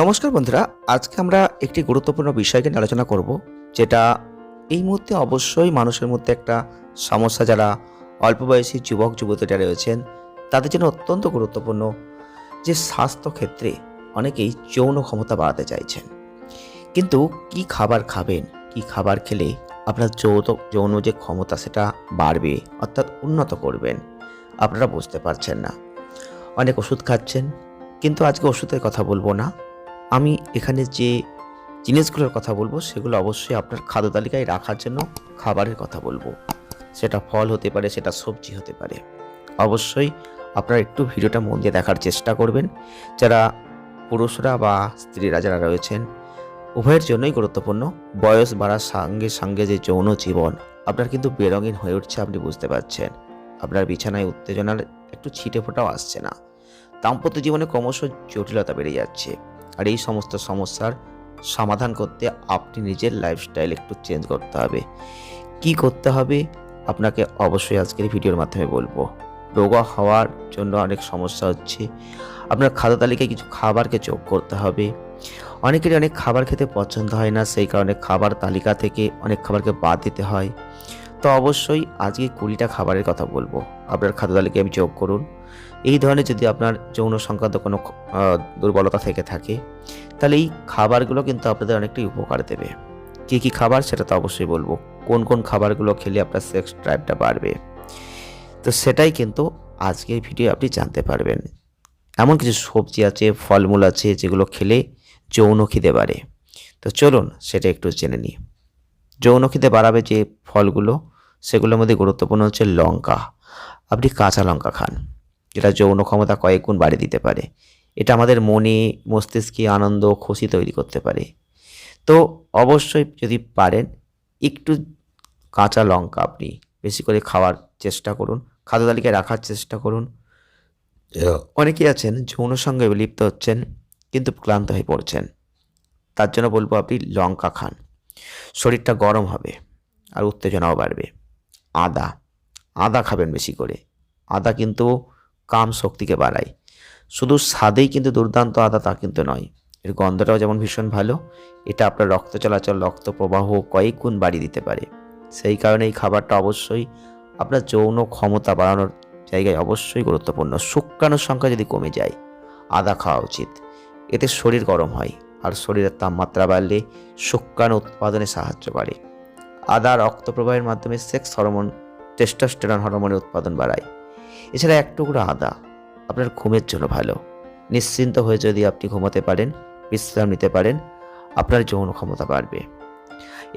নমস্কার বন্ধুরা, আজকে আমরা একটি গুরুত্বপূর্ণ বিষয়কে নিয়ে আলোচনা করব, যেটা এই মুহূর্তে অবশ্যই মানুষের মধ্যে একটা সমস্যা যারা অল্প বয়সী যুবক যুবতীরা রয়েছেন, তাদের জন্য অত্যন্ত গুরুত্বপূর্ণ যে স্বাস্থ্য ক্ষেত্রে অনেকেই যৌন ক্ষমতা বাড়াতে চাইছেন। কিন্তু কি খাবার খাবেন, কি খাবার খেলে আপনার যৌন যৌন যে ক্ষমতা সেটা বাড়বে, অর্থাৎ উন্নত করবেন, আপনারা বুঝতে পারছেন না। অনেক ওষুধ খাচ্ছেন, কিন্তু আজকে ওষুধের কথা বলব না। আমি এখানে যে জিনিসগুলোর কথা বলব, সেগুলো অবশ্যই আপনার খাদ্য তালিকায় রাখার জন্য খাবারের কথা বলব। সেটা ফল হতে পারে, সেটা সবজি হতে পারে। অবশ্যই আপনারা একটু ভিডিওটা মন দিয়ে দেখার চেষ্টা করবেন। যারা পুরুষরা বা স্ত্রীরা যারা রয়েছেন, উভয়ের জন্যই গুরুত্বপূর্ণ। বয়স বাড়ার সঙ্গে সঙ্গে যে যৌন জীবন, আপনার কিন্তু বেরঙিন হয়ে উঠছে আপনি বুঝতে পারছেন। আপনার বিছানায় উত্তেজনার একটু ছিটে ফোটাও আসছে না। দাম্পত্য জীবনে ক্রমশ জটিলতা বেড়ে যাচ্ছে। আর এই সমস্ত সমস্যার সমাধান করতে আপনি নিজের লাইফস্টাইল একটু চেঞ্জ করতে হবে। কি করতে হবে? আপনাকে অবশ্যই আজকের ভিডিওর মাধ্যমে বলব। রোগা হওয়ার জন্য অনেক সমস্যা হচ্ছে। আপনার খাদ্য তালিকায় কিছু খাবারকে যোগ করতে হবে। অনেকেরই অনেক খাবার খেতে পছন্দ হয় না, সেই কারণে খাবার তালিকা থেকে অনেক খাবারকে বাদ দিতে হয়। তো অবশ্যই আজকে কুড়িটা খাবারের কথা বলব। আপনার খাদ্য তালিকায় আমি যোগ করুন। এই ধরনের যদি আপনার যৌন সংক্রান্ত কোনো দুর্বলতা থেকে থাকে, তাহলে এই খাবারগুলো কিন্তু আপনাদের অনেকটাই উপকার দেবে। কী কী খাবার সেটা তো অবশ্যই বলব। কোন কোন খাবারগুলো খেলে আপনার সেক্স ড্রাইভটা বাড়বে। তো সেটাই কিন্তু আজকের ভিডিও আপনি জানতে পারবেন। এমন কিছু সবজি আছে, ফলমূল আছে, যেগুলো খেলে যৌন খিদে বাড়ে। তো চলুন সেটা একটু জেনে নিই। যৌন খিদে বাড়াবে যে ফলগুলো, সেগুলোর মধ্যে গুরুত্বপূর্ণ হচ্ছে লঙ্কা। আপনি কাঁচা লঙ্কা খান। যেটা যৌন ক্ষমতা কয়েক গুণ বাড়িয়ে দিতে পারে। এটা আমাদের মনে মস্তিষ্কে আনন্দ খুশি তৈরি করতে পারে। তো অবশ্যই যদি পারেন একটু কাঁচা লঙ্কা আপনি বেশি করে খাওয়ার চেষ্টা করুন খাদ্য তালিকায় রাখার চেষ্টা করুন। অনেকেই আছেন যৌন সঙ্গে লিপ্ত হচ্ছেন কিন্তু ক্লান্ত হয়ে পড়ছেন। তার জন্য বলব আপনি লঙ্কা খান। শরীরটা গরম হবে আর উত্তেজনাও বাড়বে। আদা আদা খাবেন বেশি করে। আদা কিন্তু কাম শক্তিকে বাড়ায়। শুধু স্বাদেই কিন্তু দুর্দান্ত আদা তা কিন্তু নয়, এর গন্ধটাও যেমন ভীষণ ভালো, এটা আপনার রক্ত চলাচল, রক্ত প্রবাহ কয়েক গুণ বাড়িয়ে দিতে পারে। সেই কারণে এই খাবারটা অবশ্যই আপনার যৌন ক্ষমতা বাড়ানোর জায়গায় অবশ্যই গুরুত্বপূর্ণ। শুক্রাণুর সংখ্যা যদি কমে যায়, আদা খাওয়া উচিত। এতে শরীর গরম হয় আর শরীরের তাপমাত্রা বাড়লে শুক্রাণু উৎপাদনে সাহায্য করে। আদা রক্ত প্রবাহের মাধ্যমে সেক্স হরমোন, টেস্টোস্টেরন হরমোনের উৎপাদন বাড়ায়। এছাড়া এক টুকরো আদা আপনার ঘুমের জন্য ভালো। নিশ্চিন্ত হয়ে যদি আপনি ঘুমাতে পারেন, বিশ্রাম নিতে পারেন, আপনার যৌন ক্ষমতা বাড়বে।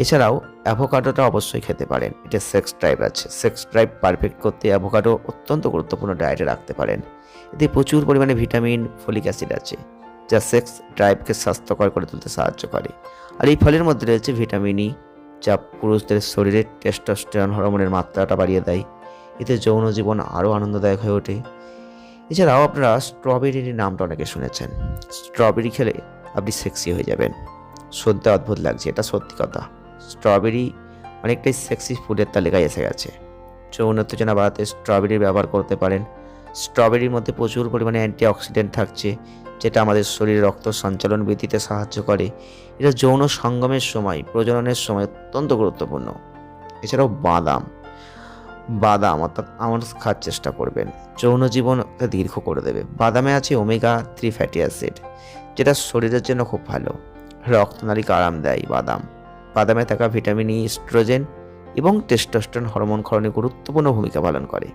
এছাড়াও অ্যাভোকাডোটা অবশ্যই খেতে পারেন। এটা সেক্স ড্রাইভ আছে। সেক্স ড্রাইভ পারফেক্ট করতে অ্যাভোকাডো অত্যন্ত গুরুত্বপূর্ণ ডায়েটে রাখতে পারেন। এতে প্রচুর পরিমাণে ভিটামিন ফলিক অ্যাসিড আছে, যা সেক্স ড্রাইভকে স্বাস্থ্যকর করে তুলতে সাহায্য করে। আর এই ফলের মধ্যে রয়েছে ভিটামিন ই যা পুরুষদের শরীরে টেস্টোস্টেরন হরমোনের মাত্রাটা বাড়িয়ে দেয়। এতে যৌন জীবন আরও আনন্দদায়ক হয়ে ওঠে। এছাড়াও আপনারা স্ট্রবেরির নামটা অনেকে শুনেছেন। স্ট্রবেরি খেলে আপনি সেক্সি হয়ে যাবেন। শুনতে অদ্ভুত লাগছে, এটা সত্যি কথা। স্ট্রবেরি অনেকটাই সেক্সি ফুডের তালিকায় এসে গেছে। যৌন উত্তেজনা বাড়াতে স্ট্রবেরির ব্যবহার করতে পারেন। স্ট্রবেরির মধ্যে প্রচুর পরিমাণে অ্যান্টিঅক্সিডেন্ট থাকছে, যেটা আমাদের শরীরে রক্ত সঞ্চালন বৃদ্ধিতে সাহায্য করে। এটা যৌন সঙ্গমের সময়, প্রজননের সময় অত্যন্ত গুরুত্বপূর্ণ। এছাড়াও বাদাম। বাদাম, অর্থাৎ আমন্ড খাওয়ার চেষ্টা করবেন। যৌন জীবনকে দীর্ঘ করে দেবে। বাদামে আছে ওমেগা থ্রি ফ্যাটি অ্যাসিড যেটা শরীরের জন্য খুব ভালো। রক্তনালীকে আরাম দেয় বাদাম। বাদামে থাকা ভিটামিন ই স্ট্রোজেন এবং টেস্টোস্টেরন হরমোন ক্ষরণে গুরুত্বপূর্ণ ভূমিকা পালন করে।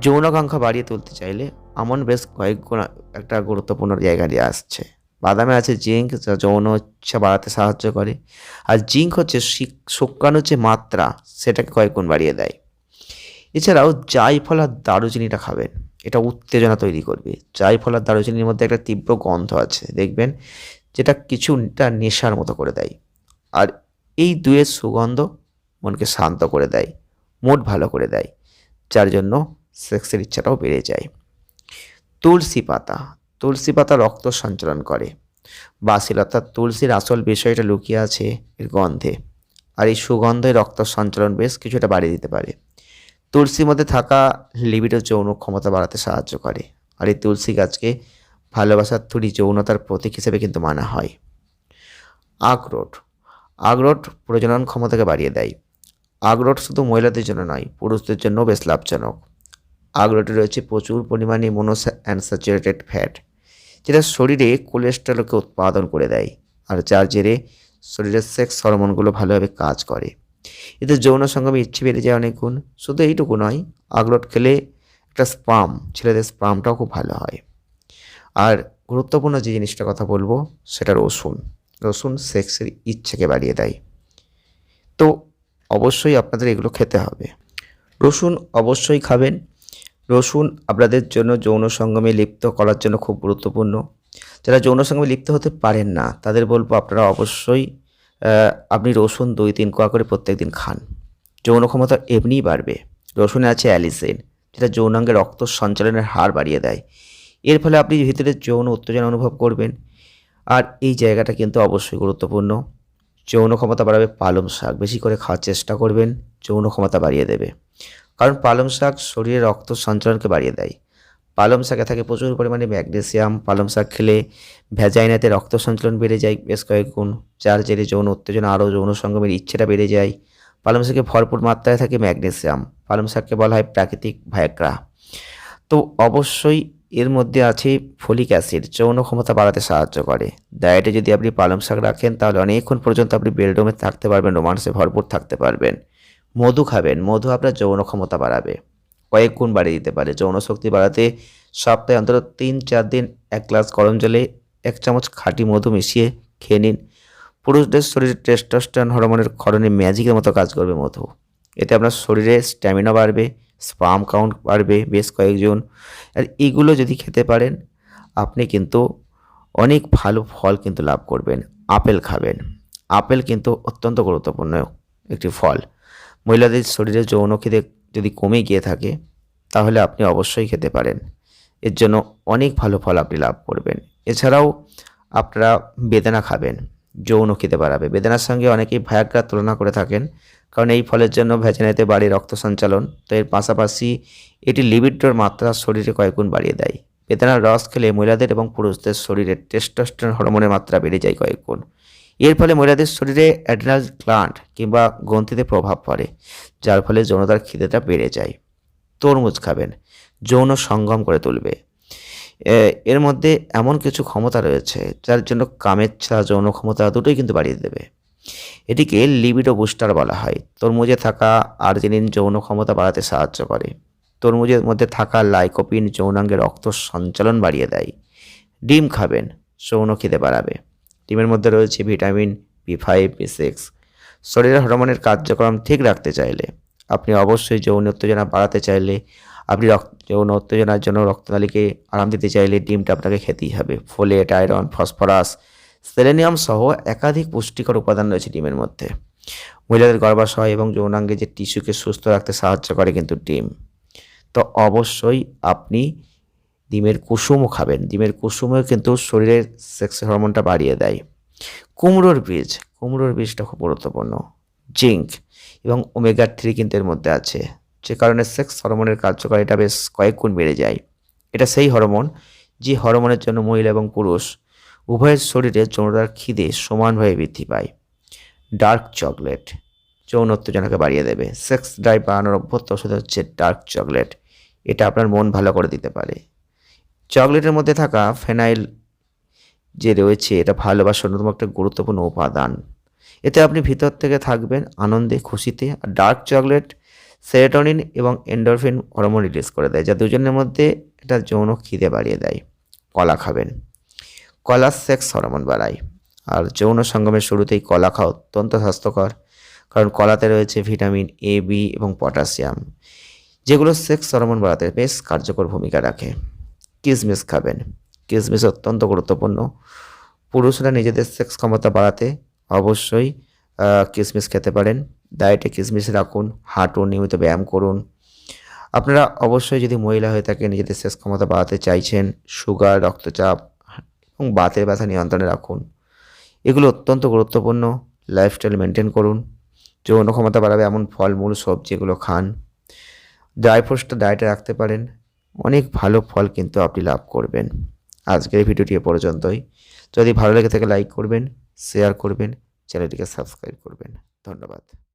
যৌনাকাঙ্ক্ষা বাড়িয়ে তুলতে চাইলে আমন বেশ কয়েক গুণ একটা গুরুত্বপূর্ণ জায়গা দিয়ে আসছে। বাদামে আছে জিঙ্ক, যা যৌন ইচ্ছা বাড়াতে সাহায্য করে। আর জিঙ্ক হচ্ছে শিক- শুক্রাণুর যে মাত্রা, সেটাকে কয়েক গুণ বাড়িয়ে দেয়। এছাড়াও জাইফল আর দারুচিনিটা খাবেন। এটা উত্তেজনা তৈরি করবে। জাইফল আর দারুচিনির মধ্যে একটা তীব্র গন্ধ আছে, দেখবেন, যেটা কিছুটা নেশার মতো করে দেয়। আর এই দুয়ের সুগন্ধ মনকে শান্ত করে দেয়, মুড ভালো করে দেয়, যার জন্য সেক্সের ইচ্ছাটাও বেড়ে যায়। তুলসী পাতা তুলসী পাতা রক্ত সঞ্চালন করে। বাসিল অর্থাৎ তুলসীর আসল বিষয়টা লুকিয়ে আছে এর গন্ধে। আর এই সুগন্ধে রক্ত সঞ্চালন বেশ কিছুটা বাড়িয়ে দিতে পারে। তুলসীর মধ্যে থাকা লিবিডো যৌন ক্ষমতা বাড়াতে সাহায্য করে। আর এই তুলসী গাছকে ভালোবাসার থুড়ি যৌনতার প্রতীক হিসেবে কিন্তু মানা হয়। আখরোট। আখরোট প্রজনন ক্ষমতাকে বাড়িয়ে দেয়। আখরোট শুধু মহিলাদের জন্য নয়, পুরুষদের জন্য বেশ লাভজনক। আখরোটে রয়েছে প্রচুর পরিমাণে মোনোস অ্যানস্যাচুরেটেড ফ্যাট যেটা শরীরে কোলেস্টেরলকে উৎপাদন করে দেয়, আর যার জেরে শরীরের সেক্স হরমোনগুলো ভালোভাবে কাজ করে। এতে যৌন সঙ্গমে ইচ্ছে বেড়ে যায় অনেক গুণ। শুধু এইটুকু নয় আখরোট খেলে একটা স্পাম, ছেলেদের স্পামটাও খুব ভালো হয়। আর গুরুত্বপূর্ণ যে জিনিসটার কথা বলব সেটা রসুন। রসুন সেক্সের ইচ্ছেকে বাড়িয়ে দেয়। তো অবশ্যই আপনাদের এগুলো খেতে হবে। রসুন অবশ্যই খাবেন। রসুন আপনাদের জন্য যৌন সঙ্গমে লিপ্ত করার জন্য খুব গুরুত্বপূর্ণ। যারা যৌন সঙ্গমে লিপ্ত হতে পারেন না, তাদের বলব আপনারা অবশ্যই আপনি রসুন দুই তিন কোয়া করে প্রত্যেক দিন খান। যৌন ক্ষমতা এমনিই বাড়বে। রসুনে আছে অ্যালিসিন, যেটা যৌনাঙ্গে রক্ত সঞ্চালনের হার বাড়িয়ে দেয়। এর ফলে আপনি ভিতরে যৌন উত্তেজনা অনুভব করবেন। আর এই জায়গাটা কিন্তু অবশ্যই গুরুত্বপূর্ণ। যৌন ক্ষমতা বাড়াবে পালং শাক। বেশি করে খাওয়ার চেষ্টা করবেন, যৌন ক্ষমতা বাড়িয়ে দেবে। কারণ পালং শাক শরীরে রক্ত সঞ্চালনকে বাড়িয়ে দেয়। পালং শাকে থাকে প্রচুর পরিমাণে ম্যাগনেসিয়াম, পালং শাক খেলে ভ্যাজাইনাতে রক্ত সঞ্চালন বেড়ে যায়, বেশ কয়েক গুণ। যার জেরে যৌন উত্তেজনা আরও যৌন সঙ্গমের ইচ্ছেটা বেড়ে যায়। পালং শাকে ভরপুর মাত্রায় থাকে ম্যাগনেসিয়াম। পালং শাককে বলা হয় প্রাকৃতিক ভায়াগ্রা তো অবশ্যই এর মধ্যে আছে ফলিক অ্যাসিড, যৌন ক্ষমতা বাড়াতে সাহায্য করে। ডায়েটে যদি আপনি পালং শাক রাখেন, তাহলে অনেকক্ষণ পর্যন্ত আপনি বেলডোমে থাকতে পারবেন রোমান্সে ভরপুর থাকতে পারবেন। মধু খাবেন, মধু আপনার যৌন ক্ষমতা বাড়াবে। কয়েক গুণ বাড়িয়ে দিতে পারে। যৌন শক্তি বাড়াতে সপ্তাহে অন্তত তিন চার দিন এক গ্লাস গরম জলে এক চামচ খাঁটি মধু মিশিয়ে খেয়ে নিন। পুরুষদের শরীরে টেস্টোস্টেরন হরমোনের ক্ষরণে ম্যাজিকের মতো কাজ করবে মধু। এতে আপনার শরীরে স্ট্যামিনা বাড়বে স্পাম কাউন্ট বাড়বে বেশ কয়েকজন। আর এগুলো যদি খেতে পারেন, আপনি কিন্তু অনেক ভালো ফল কিন্তু লাভ করবেন। আপেল খাবেন। আপেল কিন্তু অত্যন্ত গুরুত্বপূর্ণ একটি ফল। মহিলাদের শরীরে যৌন খিদে যদি কমে গিয়ে থাকে, তাহলে আপনি অবশ্যই খেতে পারেন। এর জন্য অনেক ভালো ফল আপনি লাভ করবেন। এছাড়াও আপনারা বেদানা খাবেন যৌন খেতে বাড়াবে। বেদানার সঙ্গে অনেকেই ভায়াগ্রার তুলনা করে থাকেন, কারণ এই ফলের জন্য ভেজানাতে বাড়ে রক্ত সঞ্চালন। তো এর পাশাপাশি এটি লিবিডোর মাত্রা শরীরে কয়েকগুণ বাড়িয়ে দেয়। বেদানার রস খেলে মহিলাদের এবং পুরুষদের শরীরে টেস্টোস্টেরন হরমোনের মাত্রা বেড়ে যায় কয়েকগুণ এর ফলে মহিলাদের শরীরে অ্যাড্রিনাল গ্ল্যান্ড কিংবা গ্রন্থিতে প্রভাব পড়ে, যার ফলে যৌনতার খিদেটা বেড়ে যায়। তরমুজ খাবেন, যৌন সঙ্গম করে তুলবে। এর মধ্যে এমন কিছু ক্ষমতা রয়েছে, যার জন্য কামের ছাড়া যৌন ক্ষমতা দুটোই কিন্তু বাড়িয়ে দেবে। এটিকে লিবিডো বুস্টার বলা হয়। তরমুজে থাকা আর্জিনিন যৌন ক্ষমতা বাড়াতে সাহায্য করে। তরমুজের মধ্যে থাকা লাইকোপিন যৌনাঙ্গে রক্ত সঞ্চালন বাড়িয়ে দেয়। ডিম খাবেন, যৌন খিদে বাড়াবে। ডিমের মধ্যে রয়েছে vitamin B five, B six. শরীরের হরমোনের কার্যক্রম ঠিক রাখতে চাইলে আপনি অবশ্যই যৌন উত্তেজনা বাড়াতে চাইলে আপনি রক্ত, যৌন উত্তেজনার জন্য রক্তনালীকে আরাম দিতে চাইলে ডিমটা আপনাকে খেতেই হবে। ফোলেট, আয়রন, ফসফরাস, সেলেনিয়াম সহ একাধিক পুষ্টিকর উপাদান রয়েছে ডিমের মধ্যে। মহিলাদের গর্ভাশয় এবং যৌনাঙ্গে যে টিস্যুকে সুস্থ রাখতে সাহায্য করে কিন্তু ডিম। তো অবশ্যই আপনি ডিমের কুসুমও খাবেন। ডিমের কুসুমও কিন্তু শরীরের সেক্স হরমোনটা বাড়িয়ে দেয়। কুমড়োর বীজ, কুমড়োর বীজটা খুব গুরুত্বপূর্ণ। জিঙ্ক এবং ওমেগা থ্রি কিন্তু এর মধ্যে আছে। যে কারণে সেক্স হরমোনের কার্যকারিতা বেশ কয়েক গুণ বেড়ে যায়। এটা সেই হরমোন যে হরমোনের জন্য মহিলা এবং পুরুষ উভয়ের শরীরে যৌনতার খিদে সমানভাবে বৃদ্ধি পায়। ডার্ক চকলেট যৌন উত্তেজনাকে বাড়িয়ে দেবে। সেক্স ড্রাইভ বাড়ানোর অভ্যর্থ ওষুধ হচ্ছে ডার্ক চকলেট এটা আপনার মন ভালো করে দিতে পারে। চকলেটের মধ্যে থাকা ফেনাইল যে রয়েছে, এটা ভালোবাসার অন্যতম একটা গুরুত্বপূর্ণ উপাদান। এতে আপনি ভিতর থেকে থাকবেন আনন্দে, খুশিতে, আর ডার্ক চকলেট সেরোটোনিন এবং এন্ডোরফিন হরমোন রিলিজ করে দেয়, যা দুজনের মধ্যে এটা যৌন খিদে বাড়িয়ে দেয়। কলা খাবেন। কলা সেক্স হরমোন বাড়ায়। আর যৌন সঙ্গমের শুরুতেই কলা খাওয়া অত্যন্ত স্বাস্থ্যকর, কারণ কলাতে রয়েছে ভিটামিন এ বি এবং পটাশিয়াম, যেগুলো সেক্স হরমোন বাড়াতে বেশ কার্যকর ভূমিকা রাখে। কিশমিশ খাবেন। কিসমিস অত্যন্ত গুরুত্বপূর্ণ। পুরুষরা নিজেদের সেক্স ক্ষমতা বাড়াতে অবশ্যই কিসমিস খেতে পারেন। ডায়েটে কিসমিস রাখুন হাঁটুন নিয়মিত ব্যায়াম করুন। আপনারা অবশ্যই যদি মহিলা হয়ে থাকে নিজেদের সেক্স ক্ষমতা বাড়াতে চাইছেন সুগার রক্তচাপ এবং বাতের ব্যথা নিয়ন্ত্রণে রাখুন। এগুলো অত্যন্ত গুরুত্বপূর্ণ। লাইফস্টাইল মেনটেন করুন। যৌন ক্ষমতা বাড়াবে এমন ফলমূল, সবজি এগুলো খান। ড্রাই ফ্রুটসটা ডায়েটে রাখতে পারেন। অনেক ভালো ফল কিন্তু আপনি লাভ করবেন। আজকের ভিডিওটি এ পর্যন্তই। যদি ভালো লেগে থাকে লাইক করবেন শেয়ার করবেন, চ্যানেলটিকে সাবস্ক্রাইব করবেন। ধন্যবাদ।